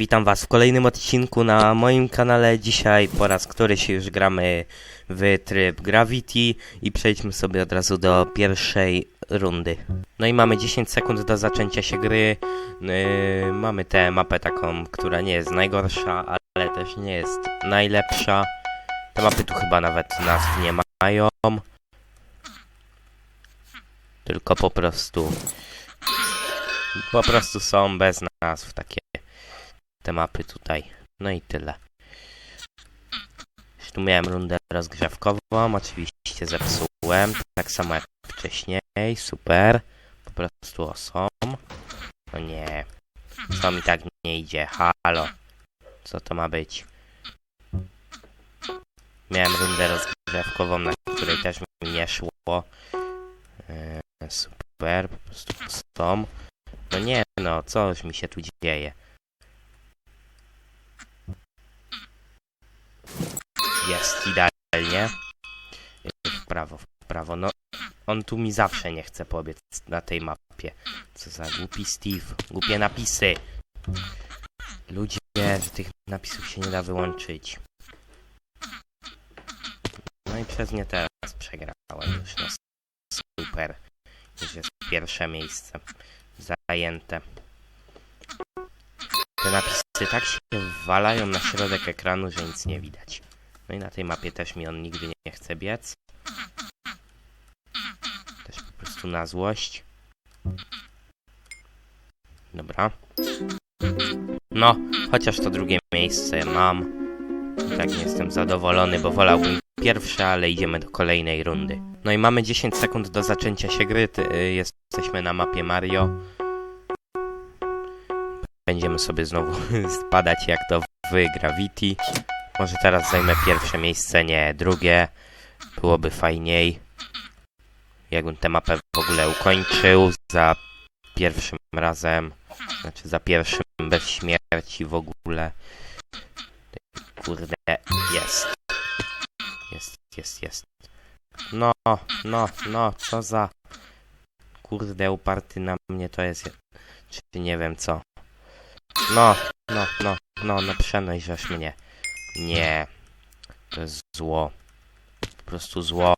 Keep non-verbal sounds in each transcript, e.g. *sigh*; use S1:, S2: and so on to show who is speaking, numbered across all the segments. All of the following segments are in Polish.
S1: witam was w kolejnym odcinku na moim kanale. Dzisiaj po raz któryś już gramy w tryb Gravity i przejdźmy sobie od razu do pierwszej rundy. No i mamy 10 sekund do zaczęcia się gry. Yy, mamy tę mapę taką, która nie jest najgorsza, ale też nie jest najlepsza. Te mapy tu chyba nawet nazw nie mają. Tylko po prostu po prostu są bez nazw takie te mapy tutaj. No i tyle. Tu miałem rundę rozgrzewkową, oczywiście zepsułem, tak samo jak wcześniej, super. Po prostu osom. No nie, co mi tak nie idzie, halo. Co to ma być? Miałem rundę rozgrzewkową, na której też mi nie szło. Eee, super, po prostu osom. No nie no, coś mi się tu dzieje. Jest idealnie. W prawo, w prawo. No, on tu mi zawsze nie chce pobiec na tej mapie. Co za głupi Steve. Głupie napisy. Ludzie, tych napisów się nie da wyłączyć. No i przez nie teraz przegrałem już. No super. Już jest pierwsze miejsce zajęte. Te napisy tak się walają na środek ekranu, że nic nie widać. No i na tej mapie też mi on nigdy nie chce biec. Też po prostu na złość. Dobra. No, chociaż to drugie miejsce mam. I tak nie jestem zadowolony, bo wolałbym pierwsze, ale idziemy do kolejnej rundy. No i mamy 10 sekund do zaczęcia się gry. Y, Jesteśmy na mapie Mario. Będziemy sobie znowu *laughs* spadać jak to w Gravity. Może teraz zajmę pierwsze miejsce, nie drugie. Byłoby fajniej. Jakbym tę mapę w ogóle ukończył za pierwszym razem. Znaczy za pierwszym bez śmierci w ogóle. Kurde, jest. Jest, jest, jest. No, no, no, co za... Kurde, uparty na mnie to jest... Czy nie wiem co. No, no, no, no, no przenojrzasz mnie. Nie. To jest zło. Po prostu zło.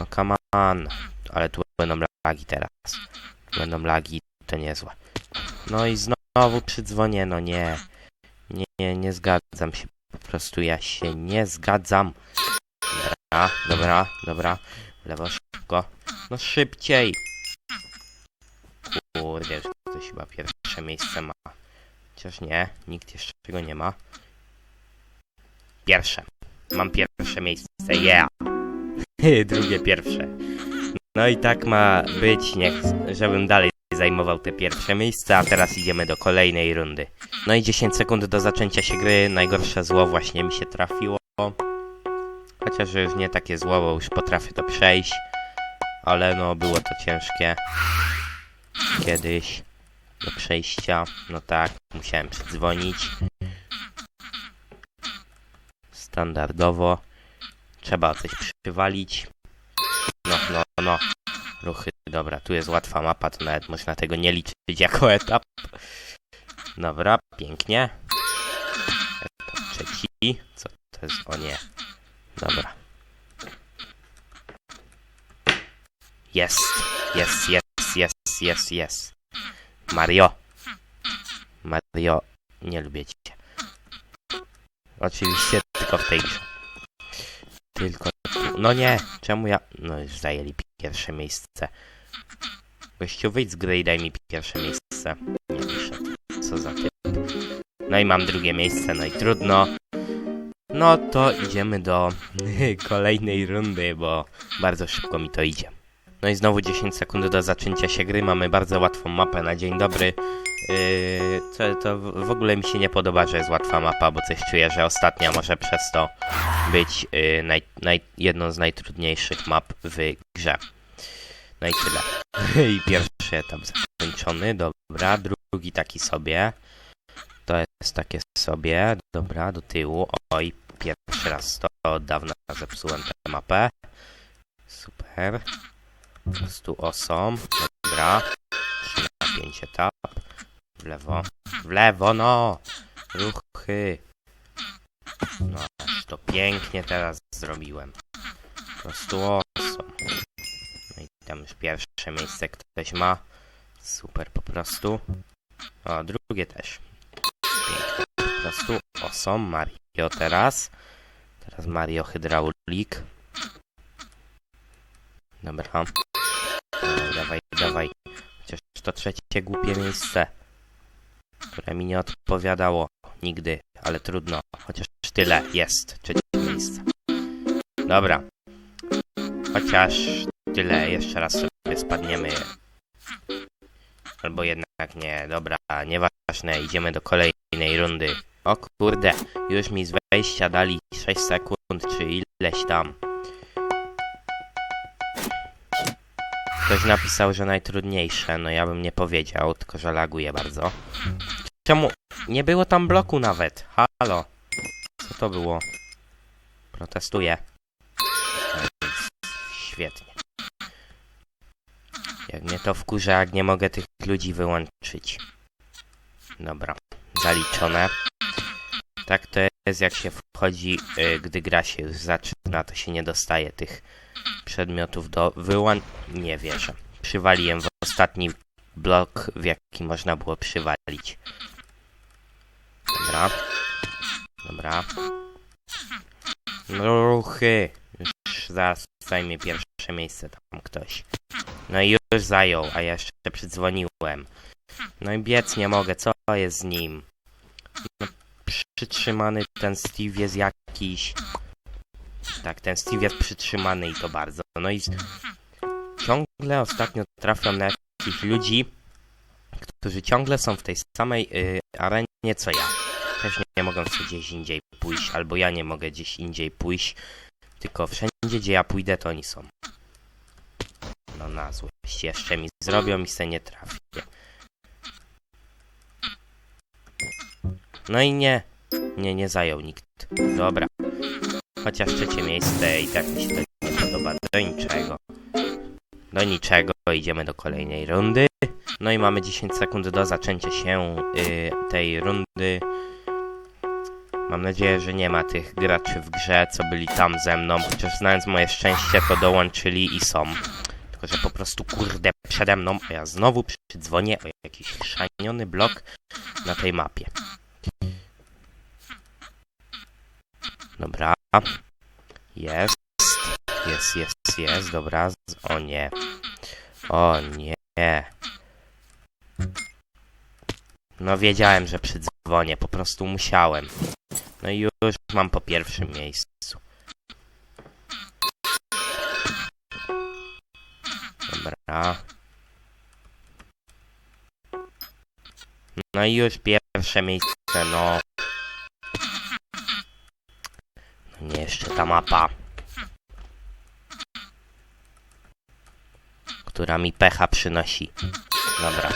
S1: No come on. Ale tu będą lagi teraz. Tu będą lagi, to niezłe. No i znowu przydzwonię, no nie. Nie, nie, nie zgadzam się. Po prostu ja się nie zgadzam. Dobra, dobra, dobra. W lewo szybko. No szybciej. Kurde, ktoś chyba pierwsze miejsce ma. Chociaż nie, nikt jeszcze tego nie ma. Pierwsze. Mam pierwsze miejsce, yeah! *laughs* Drugie pierwsze. No i tak ma być, niech, żebym dalej zajmował te pierwsze miejsca, a teraz idziemy do kolejnej rundy. No i 10 sekund do zaczęcia się gry, najgorsze zło właśnie mi się trafiło. Chociaż już nie takie zło, bo już potrafię to przejść. Ale no, było to ciężkie. Kiedyś do przejścia. No tak, musiałem przydzwonić. Standardowo. Trzeba coś przywalić. No, no, no. Ruchy, dobra, tu jest łatwa mapa, to nawet można tego nie liczyć jako etap. Dobra, pięknie. Etap trzeci. Co to jest? O nie. Dobra. Jest, jest, jest, jest, jest, jest. Mario. Mario, nie lubię cię. Oczywiście tylko w tej grze. Tylko. No nie, czemu ja... No już zajęli pierwsze miejsce. Gościu, wyjdź z gry i daj mi pierwsze miejsce. Nie piszę. Co za ty. No i mam drugie miejsce, no i trudno. No to idziemy do *laughs* kolejnej rundy, bo bardzo szybko mi to idzie. No i znowu 10 sekund do zaczęcia się gry. Mamy bardzo łatwą mapę na dzień dobry. Yy, to w w ogóle mi się nie podoba, że jest łatwa mapa, bo coś czuję, że ostatnia może przez to być yy, naj, naj, jedną z najtrudniejszych map w grze. No i tyle. *laughs* I pierwszy etap zakończony. Dobra, drugi taki sobie. To jest takie sobie. Dobra, do tyłu. Oj, pierwszy raz to od dawna zepsułem tę mapę. Super. Po prostu osom. Dobra. 3 na 5 etap. W lewo. W lewo, no! ruchy. No, to pięknie teraz zrobiłem. Po prostu awesome. No i tam już pierwsze miejsce ktoś ma. Super po prostu. O, drugie też. Pięknie. Po prostu awesome. Mario teraz. Teraz Mario Hydraulik. Dobra. Dawaj, dawaj. Chociaż to trzecie głupie miejsce, które mi nie odpowiadało nigdy, ale trudno. Chociaż tyle jest. Trzecie miejsce. Dobra. Chociaż tyle, jeszcze raz sobie spadniemy. Albo jednak nie, dobra, nieważne, idziemy do kolejnej rundy. O kurde, już mi z wejścia dali 6 sekund, czy ileś tam. Ktoś napisał, że najtrudniejsze, no ja bym nie powiedział, tylko że laguje bardzo. Czemu? Nie było tam bloku nawet, halo. Co to było? Protestuję. Świetnie. Jak mnie to wkurza, jak nie mogę tych ludzi wyłączyć. Dobra, zaliczone. Tak to jest, jak się wchodzi, y, gdy gra się już zaczyna, to się nie dostaje tych przedmiotów do wyłącz... Nie wierzę. Przywaliłem w ostatni blok, w jaki można było przywalić. Dobra. Dobra. Ruchy. Już zaraz zajmie pierwsze miejsce tam ktoś. No i już zajął, a ja jeszcze przydzwoniłem. No i biec nie mogę, co jest z nim? No, przytrzymany ten Steve jest jakiś... Tak, ten Steve jest przytrzymany i to bardzo. No i ciągle ostatnio trafiam na jakichś ludzi, którzy ciągle są w tej samej y, arenie co ja. Też nie, nie mogą sobie gdzieś indziej pójść, albo ja nie mogę gdzieś indziej pójść, tylko wszędzie gdzie ja pójdę to oni są. No na złość jeszcze mi zrobią i se nie trafię. No i nie, nie, nie zajął nikt. Dobra. Chociaż trzecie miejsce i tak mi się to nie podoba. Do niczego. Do niczego. Idziemy do kolejnej rundy. No i mamy 10 sekund do zaczęcia się y, tej rundy. Mam nadzieję, że nie ma tych graczy w grze, co byli tam ze mną. Chociaż znając moje szczęście, to dołączyli i są. Tylko, że po prostu kurde przede mną, a ja znowu przydzwonię o jakiś chrzaniony blok na tej mapie. Dobra. Jest. Jest, jest, jest. Dobra. O nie. O nie. No wiedziałem, że przydzwonię. Po prostu musiałem. No i już mam po pierwszym miejscu. Dobra. No i już pierwsze miejsce, no. No nie, jeszcze ta mapa. Która mi pecha przynosi. Dobra.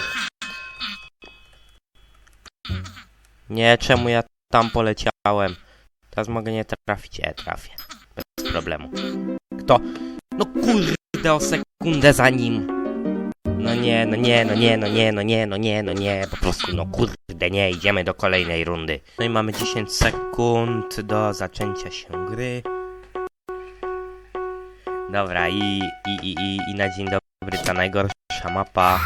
S1: Nie, czemu ja tam poleciałem? Teraz mogę nie trafić. E, trafię. Bez problemu. Kto? No kurde, o sekundę za nim. No nie, no nie, no nie, no nie, no nie, no nie, no nie. Po prostu, no kurde, nie. Idziemy do kolejnej rundy. No i mamy 10 sekund do zaczęcia się gry. Dobra, i, i, i, i, i na dzień dobry ta najgorsza mapa.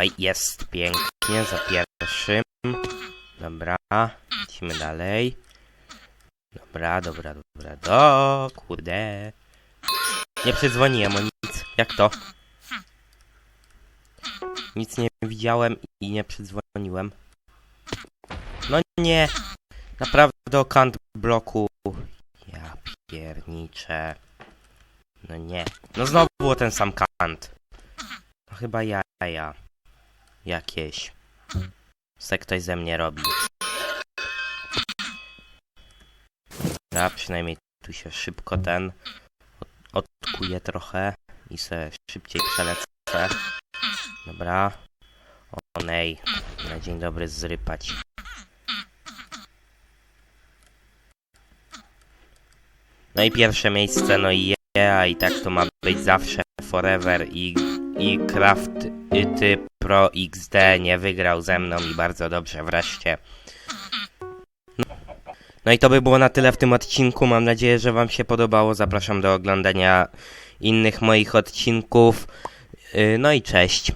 S1: Oj, jest pięknie za pierwszym. Dobra, lecimy dalej. Dobra, dobra, dobra, do kurde. Nie przydzwoniłem o nic. Jak to? Nic nie widziałem i nie przydzwoniłem. No nie. Naprawdę o kant bloku. Ja pierniczę. No nie. No znowu było ten sam kant. No chyba jaja. Jakieś. Se ktoś ze mnie robi. Ja przynajmniej tu się szybko ten od- odkuję trochę i se szybciej przelecę. Dobra. O nej. Na dzień dobry zrypać. No i pierwsze miejsce, no i ja i tak to ma być zawsze forever i, i craft y, typ Pro XD nie wygrał ze mną i bardzo dobrze wreszcie. No. i to by było na tyle w tym odcinku. Mam nadzieję, że Wam się podobało. Zapraszam do oglądania innych moich odcinków. Yy, No i cześć.